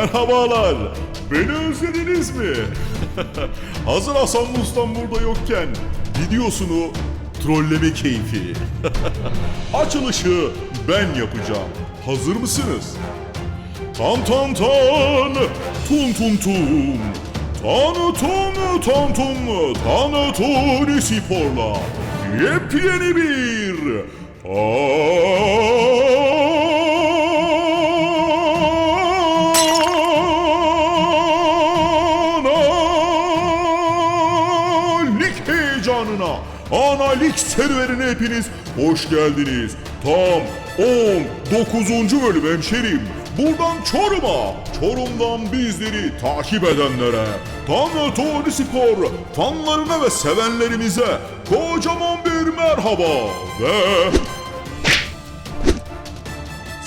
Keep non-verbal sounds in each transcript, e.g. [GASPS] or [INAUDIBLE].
Merhabalar. Beni özlediniz mi? [LAUGHS] Hazır Hasan Mustan burada yokken videosunu trolleme keyfi. [LAUGHS] Açılışı ben yapacağım. Hazır mısınız? Tan tan tan, tun tun tun. Tanı tun tan tun, tanı tun sporla. Yepyeni bir Analik heyecanına, analik serüvenine hepiniz hoş geldiniz. Tam 19. bölüm hemşerim. Buradan Çorum'a, Çorum'dan bizleri takip edenlere, Tanrı Tuğlu Spor fanlarına ve sevenlerimize kocaman bir merhaba ve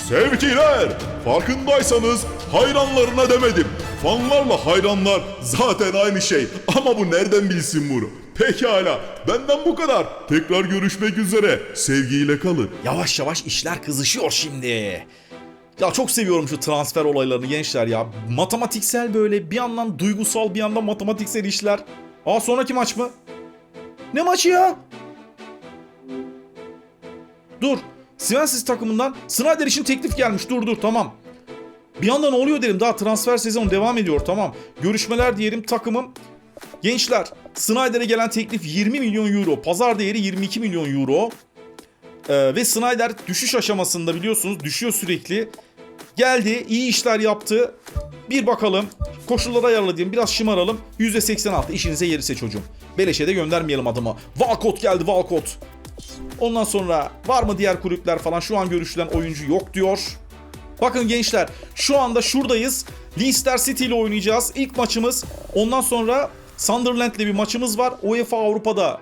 Sevgiler! Farkındaysanız hayranlarına demedim. Fanlarla hayranlar zaten aynı şey. Ama bu nereden bilsin bunu? Pekala. Benden bu kadar. Tekrar görüşmek üzere. Sevgiyle kalın. Yavaş yavaş işler kızışıyor şimdi. Ya çok seviyorum şu transfer olaylarını gençler ya. Matematiksel böyle bir yandan duygusal bir yandan matematiksel işler. Aa sonraki maç mı? Ne maçı ya? Dur. Sivassis takımından Snyder için teklif gelmiş. Dur dur tamam. Bir anda ne oluyor derim. Daha transfer sezonu devam ediyor tamam. Görüşmeler diyelim takımım. Gençler Snyder'e gelen teklif 20 milyon euro. Pazar değeri 22 milyon euro. Ee, ve Snyder düşüş aşamasında biliyorsunuz düşüyor sürekli. Geldi iyi işler yaptı. Bir bakalım koşullara ayarla diyeyim biraz şımaralım. %86 işinize yerisi çocuğum. Beleşe de göndermeyelim adımı. Walcott geldi Walcott. Ondan sonra var mı diğer kulüpler falan şu an görüşülen oyuncu yok diyor. Bakın gençler şu anda şuradayız. Leicester City ile oynayacağız. İlk maçımız. Ondan sonra Sunderland'le bir maçımız var. UEFA Avrupa'da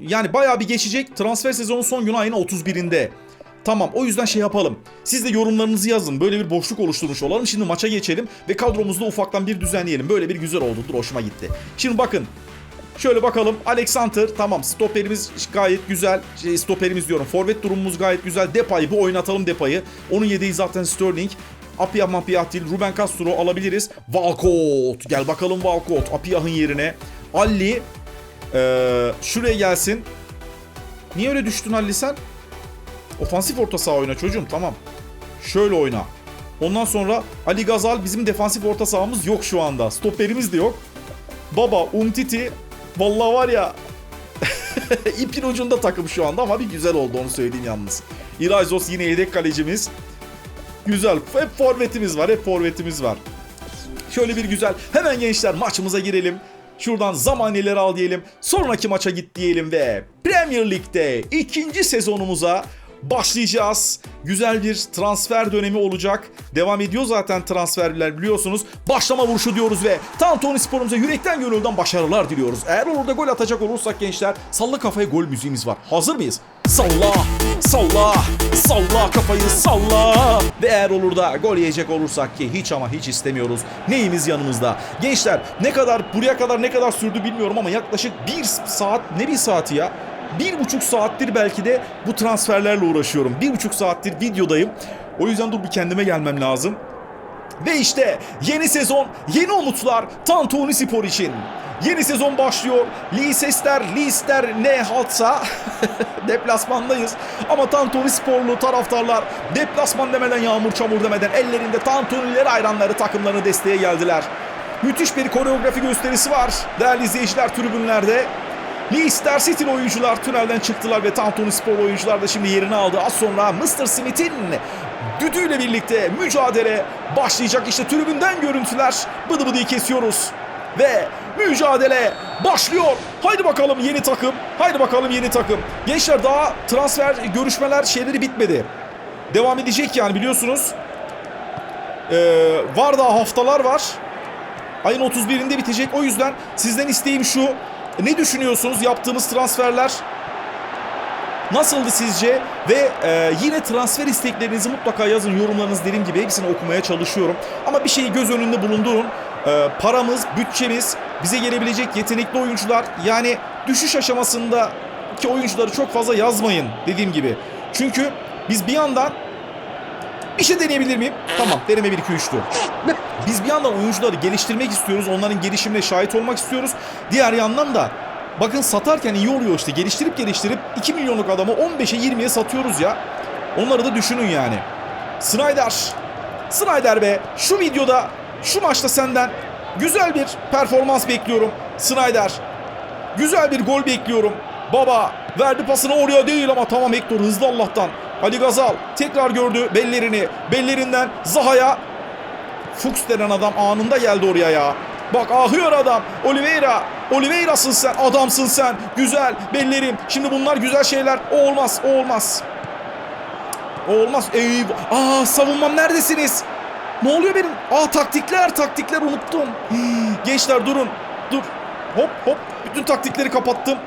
yani bayağı bir geçecek. Transfer sezonu son günü ayın 31'inde. Tamam o yüzden şey yapalım. Siz de yorumlarınızı yazın. Böyle bir boşluk oluşturmuş olalım. Şimdi maça geçelim ve kadromuzu da ufaktan bir düzenleyelim. Böyle bir güzel oldu. Dur hoşuma gitti. Şimdi bakın. Şöyle bakalım. Alexander tamam stoperimiz gayet güzel. Şey, stoperimiz diyorum. Forvet durumumuz gayet güzel. Depay'ı bir oynatalım Depay'ı. Onun yedeği zaten Sterling. Apia Mapia değil. Ruben Castro alabiliriz. Walcott. Gel bakalım Walcott. Apia'nın yerine. Ali. Ee, şuraya gelsin. Niye öyle düştün Ali sen? Ofansif orta saha oyna çocuğum tamam. Şöyle oyna. Ondan sonra Ali Gazal bizim defansif orta sahamız yok şu anda. Stoperimiz de yok. Baba Umtiti vallahi var ya [LAUGHS] ipin ucunda takım şu anda ama bir güzel oldu onu söyleyeyim yalnız. İrazos yine yedek kalecimiz. Güzel. Hep forvetimiz var. Hep forvetimiz var. Şöyle bir güzel. Hemen gençler maçımıza girelim. Şuradan zamaneleri al diyelim. Sonraki maça git diyelim ve Premier Lig'de ikinci sezonumuza başlayacağız. Güzel bir transfer dönemi olacak. Devam ediyor zaten transferler biliyorsunuz. Başlama vuruşu diyoruz ve Tantoni sporumuza yürekten gönülden başarılar diliyoruz. Eğer olur da gol atacak olursak gençler salla kafaya gol müziğimiz var. Hazır mıyız? Salla, salla, salla kafayı salla. Ve eğer olur da gol yiyecek olursak ki hiç ama hiç istemiyoruz. Neyimiz yanımızda? Gençler ne kadar buraya kadar ne kadar sürdü bilmiyorum ama yaklaşık bir saat ne bir saati ya? Bir buçuk saattir belki de bu transferlerle uğraşıyorum. Bir buçuk saattir videodayım. O yüzden dur bir kendime gelmem lazım. Ve işte yeni sezon, yeni umutlar Tantuni Spor için. Yeni sezon başlıyor. Leicester, Leicester ne haltsa [LAUGHS] deplasmandayız. Ama Tantuni Sporlu taraftarlar deplasman demeden yağmur çamur demeden ellerinde Tantunileri hayranları takımlarını desteğe geldiler. Müthiş bir koreografi gösterisi var değerli izleyiciler tribünlerde. Leicester City'li oyuncular tünelden çıktılar ve Tantuni Spor oyuncular da şimdi yerini aldı. Az sonra Mr. Smith'in düdüğüyle birlikte mücadele başlayacak. İşte tribünden görüntüler. Bıdı bıdıyı kesiyoruz. Ve mücadele başlıyor. Haydi bakalım yeni takım. Haydi bakalım yeni takım. Gençler daha transfer görüşmeler şeyleri bitmedi. Devam edecek yani biliyorsunuz. Ee, var daha haftalar var. Ayın 31'inde bitecek. O yüzden sizden isteğim şu. Ne düşünüyorsunuz yaptığımız transferler? Nasıldı sizce? Ve e, yine transfer isteklerinizi mutlaka yazın. Yorumlarınız dediğim gibi hepsini okumaya çalışıyorum. Ama bir şeyi göz önünde bulundurun. E, paramız, bütçemiz, bize gelebilecek yetenekli oyuncular. Yani düşüş aşamasındaki oyuncuları çok fazla yazmayın dediğim gibi. Çünkü biz bir yandan bir şey deneyebilir miyim? Tamam deneme 1 2 3'tü. Biz bir yandan oyuncuları geliştirmek istiyoruz. Onların gelişimine şahit olmak istiyoruz. Diğer yandan da bakın satarken iyi oluyor işte. Geliştirip geliştirip 2 milyonluk adamı 15'e 20'ye satıyoruz ya. Onları da düşünün yani. Snyder. Snyder be. Şu videoda, şu maçta senden güzel bir performans bekliyorum. Snyder. Güzel bir gol bekliyorum. Baba verdi pasını oraya değil ama tamam Hector hızlı Allah'tan. Ali Gazal tekrar gördü bellerini. Bellerinden Zaha'ya. Fuchs denen adam anında geldi oraya ya. Bak ahıyor adam. Oliveira. Oliveira'sın sen. Adamsın sen. Güzel. Bellerin. Şimdi bunlar güzel şeyler. O olmaz. O olmaz. O olmaz. Eyvah. Aa savunmam neredesiniz? Ne oluyor benim? Aa taktikler taktikler unuttum. [GASPS] Gençler durun. Dur. Hop hop. Bütün taktikleri kapattım.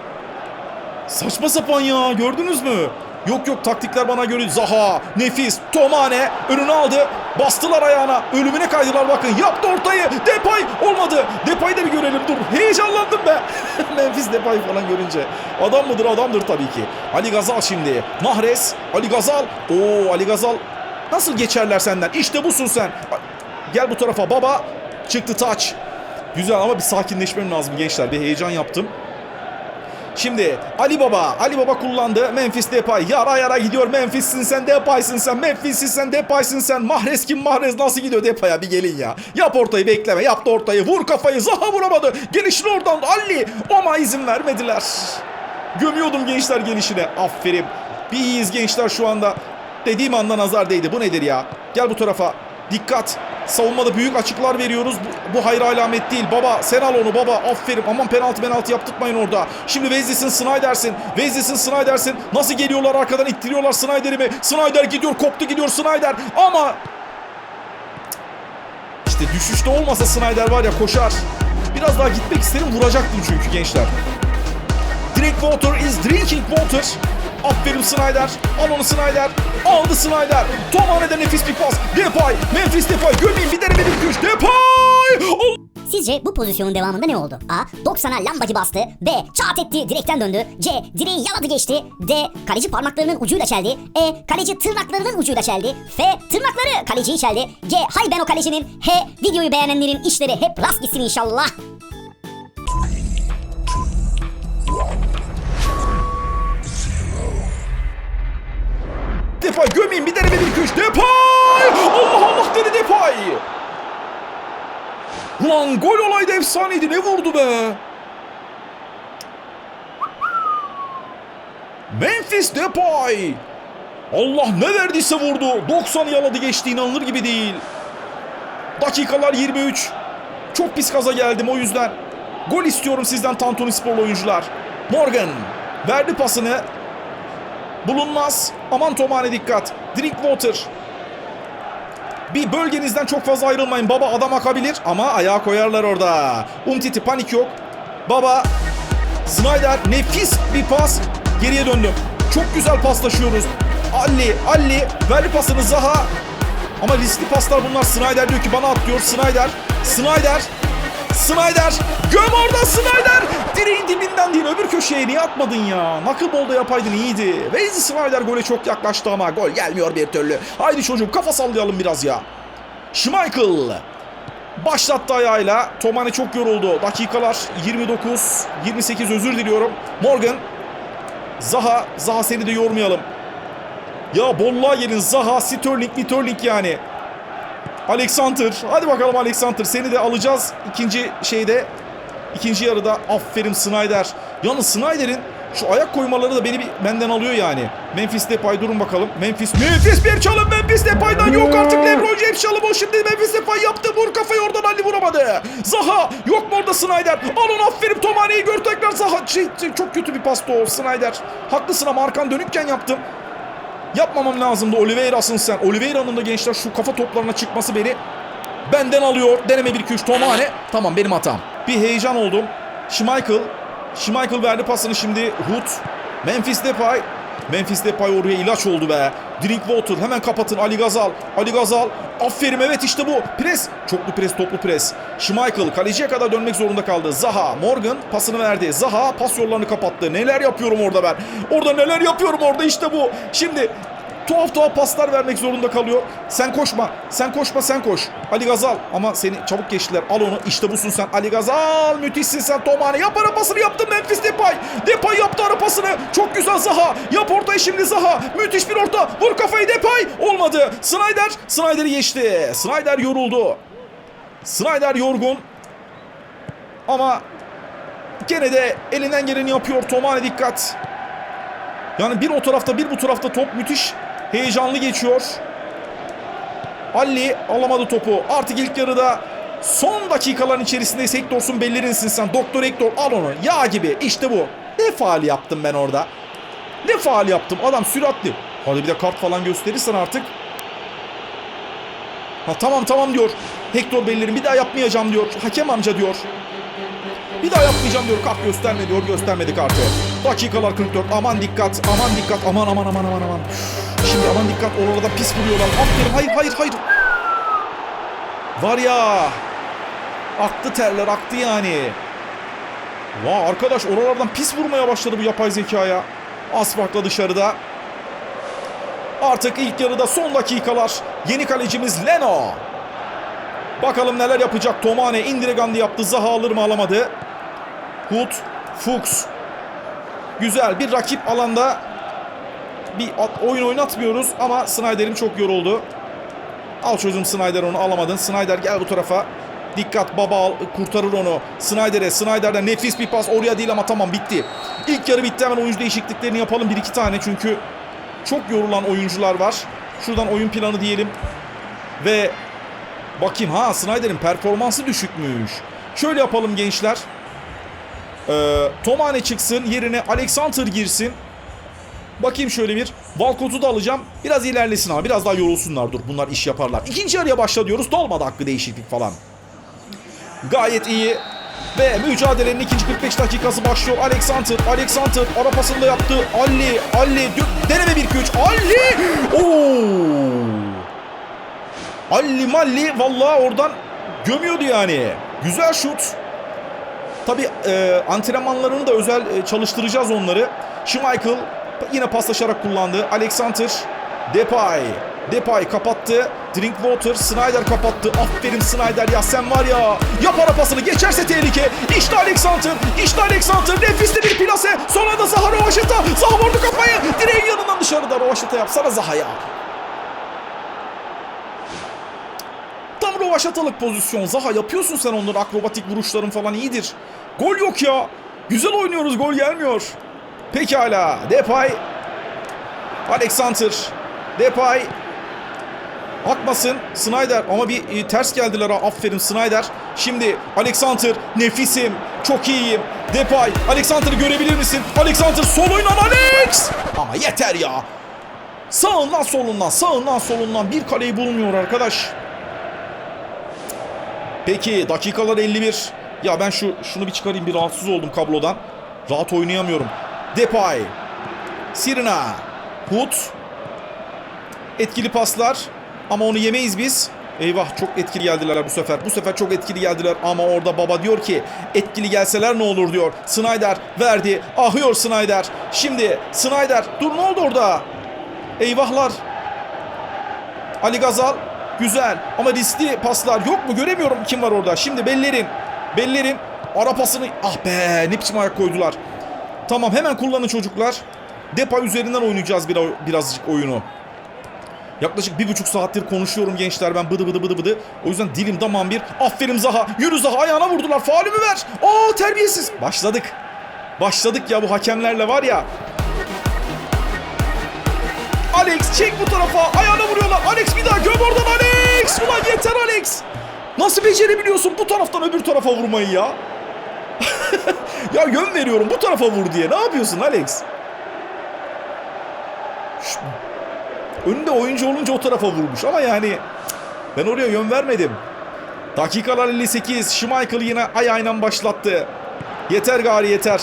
Saçma sapan ya gördünüz mü? Yok yok taktikler bana göre Zaha, Nefis, Tomane önünü aldı. Bastılar ayağına. Ölümüne kaydılar bakın. Yaptı ortayı. Depay olmadı. Depay'ı da bir görelim dur. Heyecanlandım be. [LAUGHS] Memphis Depay falan görünce. Adam mıdır adamdır tabii ki. Ali Gazal şimdi. Mahrez. Ali Gazal. Oo Ali Gazal. Nasıl geçerler senden? İşte busun sen. Gel bu tarafa baba. Çıktı taç. Güzel ama bir sakinleşmem lazım gençler. Bir heyecan yaptım. Şimdi Ali Baba, Ali Baba kullandı. Memphis Depay yara yara gidiyor. Memphis'sin sen, Depay'sın sen. Memphis'sin sen, Depay'sın sen. Mahrez kim Mahrez nasıl gidiyor Depay'a bir gelin ya. Yap ortayı bekleme. Yaptı ortayı. Vur kafayı. Zaha vuramadı. Gelişini oradan Ali. Ama izin vermediler. Gömüyordum gençler gelişine. Aferin. Bir iyiyiz gençler şu anda. Dediğim anda nazar değdi. Bu nedir ya? Gel bu tarafa. Dikkat. Savunmada büyük açıklar veriyoruz. Bu, bu hayır alamet değil. Baba sen al onu baba. Aferin. Aman penaltı penaltı yaptırtmayın orada. Şimdi Wesley'sin Snyder'sin. Wesley'sin Snyder'sin. Nasıl geliyorlar arkadan ittiriyorlar Snyder'i mi? Snyder gidiyor koptu gidiyor Snyder. Ama işte düşüşte olmasa Snyder var ya koşar. Biraz daha gitmek isterim vuracaktım çünkü gençler. Drink water is drinking water. Aferin Snyder. Al onu Snyder. Aldı Snyder. Tomane'de nefis bir pas. Depay. Memphis Depay. Gömeyim bir deneme bir güç. Depay. Al- Sizce bu pozisyonun devamında ne oldu? A. 90'a lambacı bastı. B. Çat etti direkten döndü. C. Direği yaladı geçti. D. Kaleci parmaklarının ucuyla çeldi. E. Kaleci tırnaklarının ucuyla çeldi. F. Tırnakları kaleciyi çeldi. G. Hay ben o kalecinin. H. Videoyu beğenenlerin işleri hep rast gitsin inşallah. Depay gömeyim bir deneme bir güç. Depay. Allah Allah dedi Depay. Ulan gol olaydı efsaneydi. Ne vurdu be. Memphis Depay. Allah ne verdiyse vurdu. 90 yaladı geçti inanılır gibi değil. Dakikalar 23. Çok pis kaza geldim o yüzden. Gol istiyorum sizden Tantuni Sporlu oyuncular. Morgan verdi pasını. Bulunmaz. Aman Tomane dikkat. Drinkwater. Bir bölgenizden çok fazla ayrılmayın. Baba adam akabilir ama ayağa koyarlar orada. Umtiti panik yok. Baba Snyder nefis bir pas. Geriye döndüm. Çok güzel paslaşıyoruz. Ali, Ali verdi pasını Zaha. Ama riskli paslar bunlar. Snyder diyor ki bana at diyor. Snyder, Snyder, Snyder. Göm orada Snyder. Direğin dibinden değil öbür köşeye niye atmadın ya? Knuckleball'da yapaydın iyiydi. Wesley Snyder gole çok yaklaştı ama gol gelmiyor bir türlü. Haydi çocuğum kafa sallayalım biraz ya. Schmeichel. Başlattı ayağıyla. Tomane çok yoruldu. Dakikalar 29, 28 özür diliyorum. Morgan. Zaha. Zaha seni de yormayalım. Ya bolluğa gelin Zaha, Sterling, Sterling yani. Alexander. Hadi bakalım Alexander. Seni de alacağız ikinci şeyde. ikinci yarıda. Aferin Snyder. Yalnız Snyder'in şu ayak koymaları da beni bir benden alıyor yani. Memphis Depay durun bakalım. Memphis. Memphis bir çalım Memphis Depay'dan yok artık LeBron James çalım o şimdi Memphis Depay yaptı. Vur kafayı oradan Ali vuramadı. Zaha yok mu orada Snyder? Al onu aferin Tomane'yi gör tekrar Zaha. Şey, şey, çok kötü bir pastı o Snyder. Haklısın ama arkan dönükken yaptım. Yapmamam lazımdı. Oliveira'sın sen. Oliveira'nın da gençler şu kafa toplarına çıkması beni benden alıyor. Deneme bir iki üç Tomane. Tamam benim hatam. Bir heyecan oldum. Schmeichel. Schmeichel verdi pasını şimdi. Hood. Memphis Depay. Memphis Depay oraya ilaç oldu be. Drinkwater hemen kapatın Ali Gazal. Ali Gazal. Aferin evet işte bu. Pres. Çoklu pres toplu pres. Schmeichel kaleciye kadar dönmek zorunda kaldı. Zaha. Morgan pasını verdi. Zaha pas yollarını kapattı. Neler yapıyorum orada ben. Orada neler yapıyorum orada işte bu. Şimdi tuhaf tuhaf paslar vermek zorunda kalıyor. Sen koşma, sen koşma, sen koş. Ali Gazal ama seni çabuk geçtiler. Al onu. İşte busun sen. Ali Gazal müthişsin sen Tomane. Yap ara pasını yaptın Memphis Depay. Depay yaptı ara pasını. Çok güzel Zaha. Yap ortayı şimdi Zaha. Müthiş bir orta. Vur kafayı Depay. Olmadı. Snyder. Snyder'i geçti. Snyder yoruldu. Snyder yorgun. Ama gene de elinden geleni yapıyor. Tomane dikkat. Yani bir o tarafta bir bu tarafta top müthiş heyecanlı geçiyor. Ali alamadı topu. Artık ilk yarıda son dakikaların içerisinde Hector'sun bellerinsin sen. Doktor Hector al onu. Yağ gibi. İşte bu. Ne faal yaptım ben orada? Ne faal yaptım? Adam süratli. Hadi bir de kart falan gösterirsen artık. Ha tamam tamam diyor. Hector bellerin bir daha yapmayacağım diyor. Hakem amca diyor. Bir daha yapmayacağım diyor. Kart gösterme diyor. Göstermedi kartı. Dakikalar 44. Aman dikkat. Aman dikkat. Aman aman aman aman aman. Şimdi aman dikkat. Oralarda pis vuruyorlar. Aferin. Hayır hayır hayır. Var ya. Aktı terler. Aktı yani. Vay arkadaş oralardan pis vurmaya başladı bu yapay zekaya. Az farkla dışarıda. Artık ilk yarıda son dakikalar. Yeni kalecimiz Leno. Bakalım neler yapacak Tomane. Indiregandı yaptı. Zaha alır mı alamadı. Hut, Fuchs. Güzel bir rakip alanda bir oyun oynatmıyoruz ama Snyder'im çok yoruldu. Al çocuğum Snyder onu alamadın. Snyder gel bu tarafa. Dikkat baba al, kurtarır onu. Snyder'e. Snyder'den nefis bir pas. Oraya değil ama tamam bitti. İlk yarı bitti hemen oyuncu değişikliklerini yapalım. Bir iki tane çünkü çok yorulan oyuncular var. Şuradan oyun planı diyelim. Ve bakayım ha Snyder'in performansı düşükmüş. Şöyle yapalım gençler. Ee, Tomane çıksın yerine Alexander girsin. Bakayım şöyle bir. Valcott'u da alacağım. Biraz ilerlesin ama biraz daha yorulsunlar. Dur bunlar iş yaparlar. İkinci yarıya başla diyoruz. Dolmadı hakkı değişiklik falan. Gayet iyi. Ve mücadelenin ikinci 45 dakikası başlıyor. Alexander, Alexander ara pasını yaptı. Ali, Ali, deneme bir güç. Ali! Oo! Ali Malli vallahi oradan gömüyordu yani. Güzel şut. Tabi antrenmanlarını da özel e, çalıştıracağız onları. Schmeichel yine paslaşarak kullandı. Alexander, Depay. Depay kapattı. Drinkwater, Snyder kapattı. Aferin Snyder ya sen var ya. Yap ara pasını geçerse tehlike. İşte Alexander, işte Alexander. Nefis de bir plase. Sonra da Zaha Rovaşata. Zaha vurdu kafayı. Direğin yanından dışarıda Rovaşata yapsana Zaha ya. Tam rovaşatalık pozisyon. Zaha yapıyorsun sen onları. Akrobatik vuruşların falan iyidir. Gol yok ya. Güzel oynuyoruz. Gol gelmiyor. Pekala. Depay. Alexander. Depay. Akmasın. Snyder. Ama bir e, ters geldiler ha. Aferin Snyder. Şimdi Alexander. Nefisim. Çok iyiyim. Depay. Alexander'ı görebilir misin? Alexander sol oynan Alex. Ama yeter ya. Sağından solundan, sağından solundan bir kaleyi bulmuyor arkadaş. Peki dakikalar 51. Ya ben şu şunu bir çıkarayım bir rahatsız oldum kablodan. Rahat oynayamıyorum. Depay. Sirina. Hut. Etkili paslar. Ama onu yemeyiz biz. Eyvah çok etkili geldiler bu sefer. Bu sefer çok etkili geldiler ama orada baba diyor ki etkili gelseler ne olur diyor. Snyder verdi. Ahıyor Snyder. Şimdi Snyder. Dur ne oldu orada? Eyvahlar. Ali Gazal. Güzel ama riskli paslar yok mu? Göremiyorum kim var orada. Şimdi Bellerin. Bellerin ara pasını... Ah be ne biçim ayak koydular. Tamam hemen kullanın çocuklar. Depa üzerinden oynayacağız bir, birazcık oyunu. Yaklaşık bir buçuk saattir konuşuyorum gençler ben bıdı bıdı bıdı bıdı. O yüzden dilim damağım bir. Aferin Zaha. Yürü Zaha ayağına vurdular. Faulümü ver. Aa terbiyesiz. Başladık. Başladık ya bu hakemlerle var ya. Alex çek bu tarafa. Ayağına vuruyorlar. Alex bir daha göm oradan Alex. Ulan yeter Alex. Nasıl becerebiliyorsun bu taraftan öbür tarafa vurmayı ya? [LAUGHS] ya yön veriyorum bu tarafa vur diye. Ne yapıyorsun Alex? Şşt. Önünde oyuncu olunca o tarafa vurmuş ama yani ben oraya yön vermedim. Dakikalar 58. Schmeichel yine ayağıyla başlattı. Yeter gari yeter.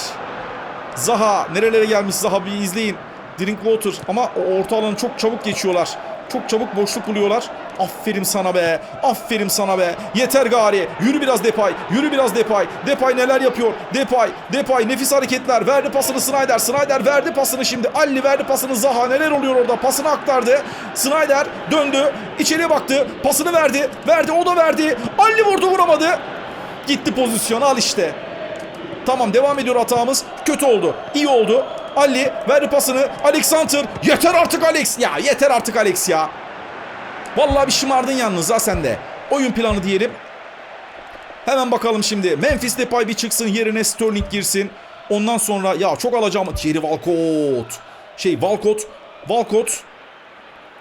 Zaha nerelere gelmiş Zaha bir izleyin. Drinkwater ama orta alanı çok çabuk geçiyorlar. Çok çabuk boşluk buluyorlar. Aferin sana be. Aferin sana be. Yeter gari. Yürü biraz Depay. Yürü biraz Depay. Depay neler yapıyor? Depay. Depay nefis hareketler. Verdi pasını Snyder. Snyder verdi pasını şimdi. Alli verdi pasını Zaha. Neler oluyor orada? Pasını aktardı. Snyder döndü. içeriye baktı. Pasını verdi. Verdi o da verdi. Alli vurdu vuramadı. Gitti pozisyon al işte. Tamam devam ediyor hatamız. Kötü oldu. İyi oldu. Ali verdi pasını. Alexander. Yeter artık Alex. Ya yeter artık Alex ya. Vallahi bir şımardın yalnız ha sen de. Oyun planı diyelim. Hemen bakalım şimdi. Memphis Depay bir çıksın yerine Sterling girsin. Ondan sonra ya çok alacağım. Thierry Walcott. Şey Walcott. Walcott.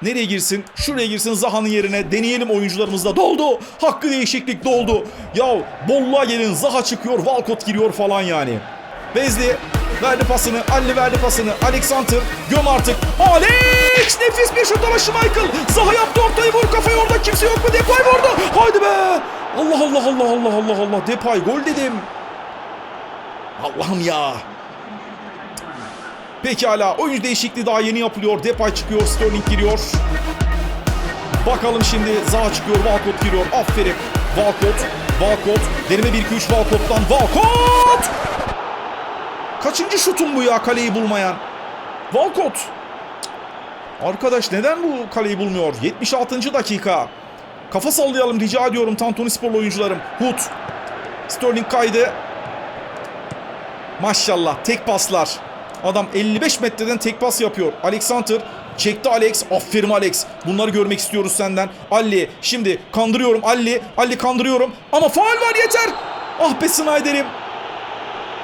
Nereye girsin? Şuraya girsin Zaha'nın yerine. Deneyelim oyuncularımızla. Doldu. Hakkı değişiklik doldu. Ya bolluğa gelin. Zaha çıkıyor. Walcott giriyor falan yani. Bezli verdi pasını. Ali verdi pasını. Alexander göm artık. Alex! Nefis bir şut ama Schmeichel. Zaha yaptı ortayı vur kafayı orada. Kimse yok mu? Depay vurdu. Haydi be. Allah Allah Allah Allah Allah Allah. Depay gol dedim. Allah'ım ya. Pekala oyuncu değişikliği daha yeni yapılıyor. Depay çıkıyor, Sterling giriyor. Bakalım şimdi Zaha çıkıyor, Walcott giriyor. Aferin. Walcott, Walcott. Deneme 1-2-3 Walcott'tan. Walcott! Kaçıncı şutun bu ya kaleyi bulmayan? Walcott. Arkadaş neden bu kaleyi bulmuyor? 76. dakika. Kafa sallayalım rica ediyorum Tantuni Sporlu oyuncularım. Hut. Sterling kaydı. Maşallah tek paslar. Adam 55 metreden tek pas yapıyor. Alexander çekti Alex. Aferin Alex. Bunları görmek istiyoruz senden. Ali şimdi kandırıyorum Ali. Ali kandırıyorum. Ama faal var yeter. Ah be Snyder'im.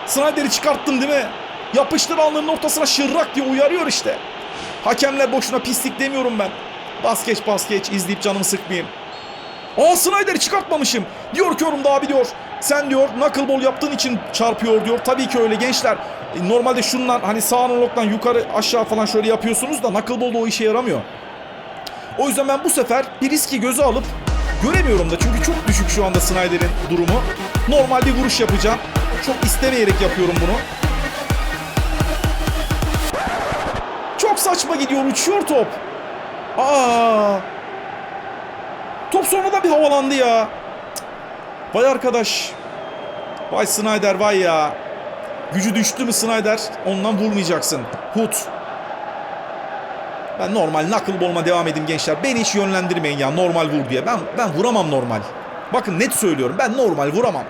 Snyder'i çıkarttım değil mi? Yapıştır alnının ortasına şırrak diye uyarıyor işte. Hakemler boşuna pislik demiyorum ben. Bas geç bas geç izleyip canımı sıkmayayım. Aa Snyder'i çıkartmamışım. Diyor ki yorumda abi diyor. Sen diyor knuckleball yaptığın için çarpıyor diyor. Tabii ki öyle gençler. E, Normalde şunlar hani sağ analogdan yukarı aşağı falan şöyle yapıyorsunuz da knuckleball'da o işe yaramıyor. O yüzden ben bu sefer bir riski göze alıp göremiyorum da çünkü çok düşük şu anda Snyder'in durumu. Normal bir vuruş yapacağım. Çok istemeyerek yapıyorum bunu. Çok saçma gidiyor uçuyor top. Aa! Top sonradan bir havalandı ya. Vay arkadaş. Vay Snyder vay ya. Gücü düştü mü Snyder ondan vurmayacaksın. Hut. Ben normal knuckleball'uma devam edeyim gençler. Beni hiç yönlendirmeyin ya normal vur diye. Ben ben vuramam normal. Bakın net söylüyorum ben normal vuramam.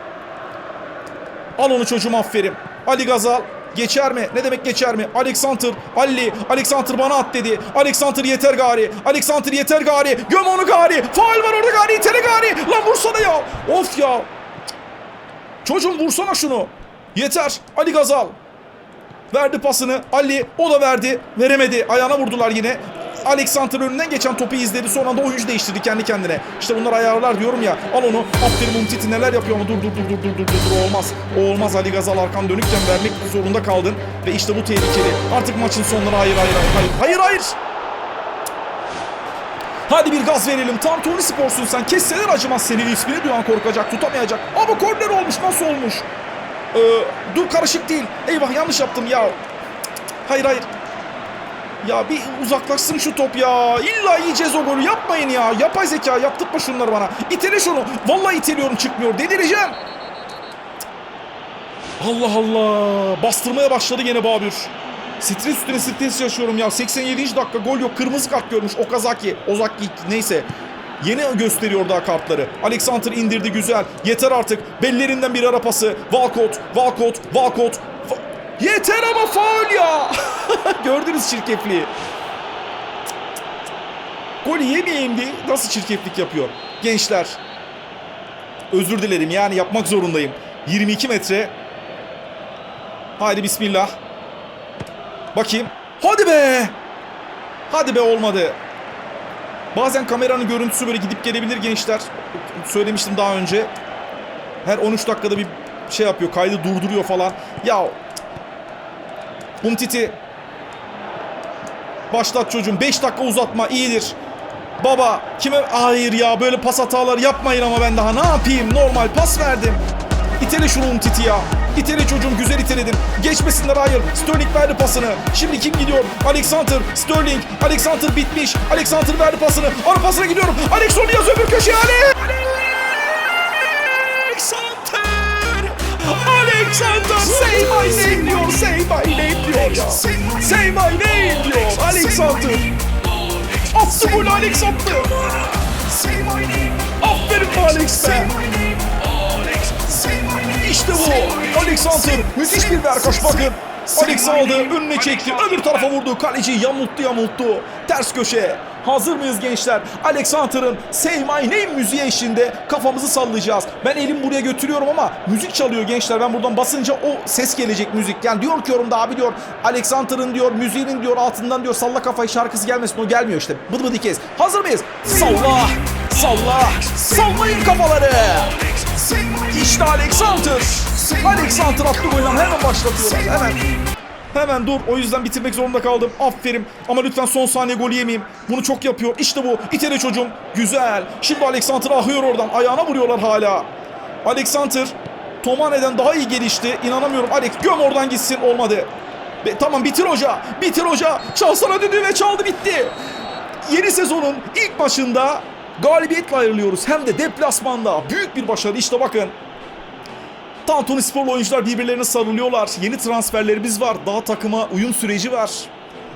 Al onu çocuğum aferin. Ali Gazal geçer mi? Ne demek geçer mi? Alexander, Ali, Alexander bana at dedi. Alexander yeter gari. Alexander yeter gari. Göm onu gari. Faal var orada gari. İtere gari. Lan vursana ya. Of ya. Çocuğum vursana şunu. Yeter. Ali Gazal. Verdi pasını. Ali o da verdi. Veremedi. Ayağına vurdular yine. Alexander önünden geçen topu izledi. Sonra da oyuncu değiştirdi kendi kendine. İşte bunlar ayarlar diyorum ya. Al onu. Abdülmum Titi neler yapıyor ama dur dur dur dur dur dur dur. Olmaz. O olmaz Ali Gazal arkan dönükken vermek zorunda kaldın. Ve işte bu tehlikeli. Artık maçın sonları hayır hayır hayır hayır hayır hayır. Hadi bir gaz verelim. Tam Tony Spor'sun sen. Kesseler acımaz senin ismini. Duyan korkacak, tutamayacak. Ama korner olmuş. Nasıl olmuş? Ee, dur karışık değil. Eyvah yanlış yaptım ya. Hayır hayır. Ya bir uzaklaşsın şu top ya. İlla yiyeceğiz o golü. Yapmayın ya. Yapay zeka yaptırtma şunları bana. İtele şunu. Vallahi iteliyorum çıkmıyor. Delireceğim. Allah Allah. Bastırmaya başladı gene Babür. Stres üstüne stres yaşıyorum ya. 87. dakika gol yok. Kırmızı kart görmüş. Okazaki. Ozaki neyse. Yeni gösteriyor daha kartları. Alexander indirdi güzel. Yeter artık. Bellerinden bir ara pası. Walcott, Walcott, Walcott. Yeter ama faul ya. [LAUGHS] Gördünüz çirkefliği. Gol yemeyeyim diye nasıl çirkeflik yapıyor. Gençler. Özür dilerim yani yapmak zorundayım. 22 metre. Haydi bismillah. Bakayım. Hadi be. Hadi be olmadı. Bazen kameranın görüntüsü böyle gidip gelebilir gençler. Söylemiştim daha önce. Her 13 dakikada bir şey yapıyor. Kaydı durduruyor falan. Ya Umtiti Başlat çocuğum 5 dakika uzatma iyidir. Baba kime hayır ya böyle pas hataları yapmayın ama ben daha ne yapayım normal pas verdim. İtele şunu Umtiti ya. İtele çocuğum güzel iteledin. Geçmesinler hayır. Sterling verdi pasını. Şimdi kim gidiyor? Alexander. Sterling. Alexander bitmiş. Alexander verdi pasını. Ara pasına gidiyorum. Alex onu yaz öbür köşeye. Ale! Alexander. Alexander. Say my name diyor. Say my name diyor ya. Say my name diyor. Alexander. Attı golü Alexander. Aferin be Alex be. İşte bu. Alexander müthiş bir verkaç bakın. Alex aldı, önüne çekti, öbür tarafa vurdu. Kaleci yamulttu yamulttu. Ters köşe. Hazır mıyız gençler? Alexander'ın Say My Name müziği eşliğinde kafamızı sallayacağız. Ben elim buraya götürüyorum ama müzik çalıyor gençler. Ben buradan basınca o ses gelecek müzik. Yani diyor ki yorumda abi diyor Alexander'ın diyor müziğinin diyor altından diyor salla kafayı şarkısı gelmesin o gelmiyor işte. Bıdı bıdı kes. Hazır mıyız? Salla! Salla! Sallayın kafaları! İşte Alexander. Alexander attı golü hemen başlatıyorlar. Hemen. Hemen dur. O yüzden bitirmek zorunda kaldım. Aferin. Ama lütfen son saniye golü yemeyeyim. Bunu çok yapıyor. İşte bu. İtele çocuğum. Güzel. Şimdi Alexander ahıyor oradan. Ayağına vuruyorlar hala. Alexander Tomane'den daha iyi gelişti. İnanamıyorum. Alex göm oradan gitsin. Olmadı. Be, tamam bitir hoca. Bitir hoca. Çalsana düdüğü ve çaldı bitti. Yeni sezonun ilk maçında galibiyetle ayrılıyoruz. Hem de deplasmanda. Büyük bir başarı. İşte bakın. Tantuni sporlu oyuncular birbirlerine sarılıyorlar. Yeni transferlerimiz var. Daha takıma uyum süreci var.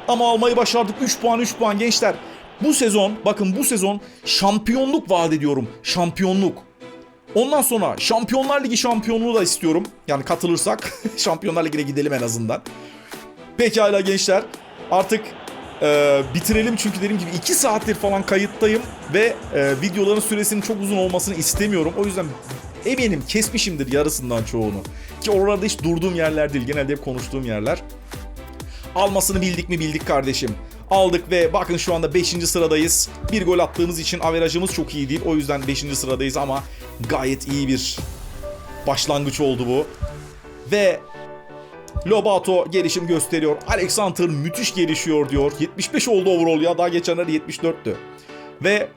Ama almayı başardık. 3 puan 3 puan gençler. Bu sezon bakın bu sezon şampiyonluk vaat ediyorum. Şampiyonluk. Ondan sonra Şampiyonlar Ligi şampiyonluğu da istiyorum. Yani katılırsak [LAUGHS] Şampiyonlar Ligi'ne gidelim en azından. Pekala gençler. Artık e, bitirelim çünkü dediğim gibi 2 saattir falan kayıttayım ve e, videoların süresinin çok uzun olmasını istemiyorum. O yüzden eminim kesmişimdir yarısından çoğunu. Ki oralarda hiç durduğum yerler değil. Genelde hep konuştuğum yerler. Almasını bildik mi bildik kardeşim. Aldık ve bakın şu anda 5. sıradayız. Bir gol attığımız için averajımız çok iyi değil. O yüzden 5. sıradayız ama gayet iyi bir başlangıç oldu bu. Ve Lobato gelişim gösteriyor. Alexander müthiş gelişiyor diyor. 75 oldu overall ya. Daha geçenler 74'tü. Ve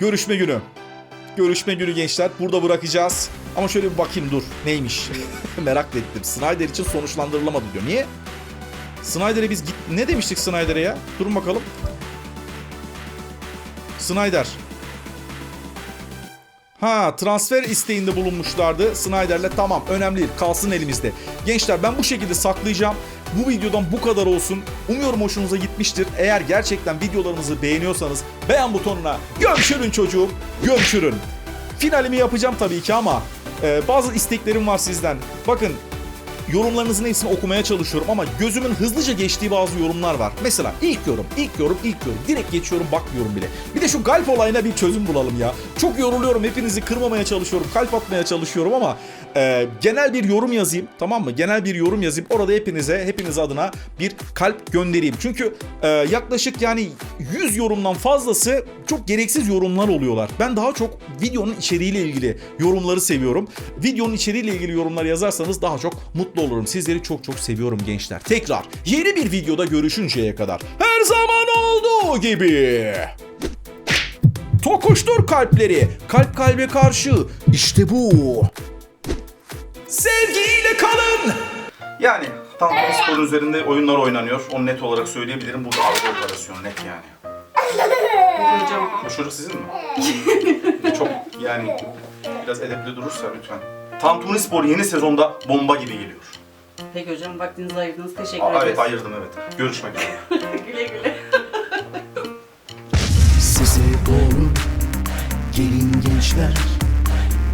görüşme günü. Görüşme günü gençler. Burada bırakacağız. Ama şöyle bir bakayım dur. Neymiş? [LAUGHS] Merak ettim. Snyder için sonuçlandırılamadı diyor. Niye? Snyder'e biz git... Ne demiştik Snyder'e ya? Durun bakalım. Snyder. Ha transfer isteğinde bulunmuşlardı Snyder'le tamam önemli değil kalsın elimizde. Gençler ben bu şekilde saklayacağım. Bu videodan bu kadar olsun. Umuyorum hoşunuza gitmiştir. Eğer gerçekten videolarımızı beğeniyorsanız beğen butonuna gömçürün çocuğum gömçürün. Finalimi yapacağım tabii ki ama e, bazı isteklerim var sizden. Bakın yorumlarınızın hepsini okumaya çalışıyorum ama gözümün hızlıca geçtiği bazı yorumlar var. Mesela ilk yorum, ilk yorum, ilk yorum. Direkt geçiyorum bakmıyorum bile. Bir de şu kalp olayına bir çözüm bulalım ya. Çok yoruluyorum hepinizi kırmamaya çalışıyorum, kalp atmaya çalışıyorum ama e, genel bir yorum yazayım tamam mı? Genel bir yorum yazayım. Orada hepinize, hepiniz adına bir kalp göndereyim. Çünkü e, yaklaşık yani 100 yorumdan fazlası çok gereksiz yorumlar oluyorlar. Ben daha çok videonun içeriğiyle ilgili yorumları seviyorum. Videonun içeriğiyle ilgili yorumlar yazarsanız daha çok mutlu olurum. Sizleri çok çok seviyorum gençler. Tekrar yeni bir videoda görüşünceye kadar her zaman olduğu gibi tokuştur kalpleri. Kalp kalbe karşı işte bu. Sevgiyle kalın. Yani tam spor üzerinde oyunlar oynanıyor. Onu net olarak söyleyebilirim. Bu da algı operasyon net yani. Hocam Bu çocuk sizin mi? [LAUGHS] Çok yani biraz edepli durursa lütfen. Tantuni Spor yeni sezonda bomba gibi geliyor. peki hocam vaktinizi ayırdınız. Teşekkür Aa, ederiz. evet ayırdım evet. Görüşmek üzere. [LAUGHS] güle güle. Size doğru gelin gençler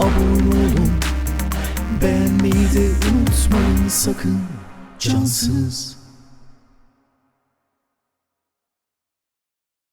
Abone olun Beğenmeyi de unutmayın sakın Cansız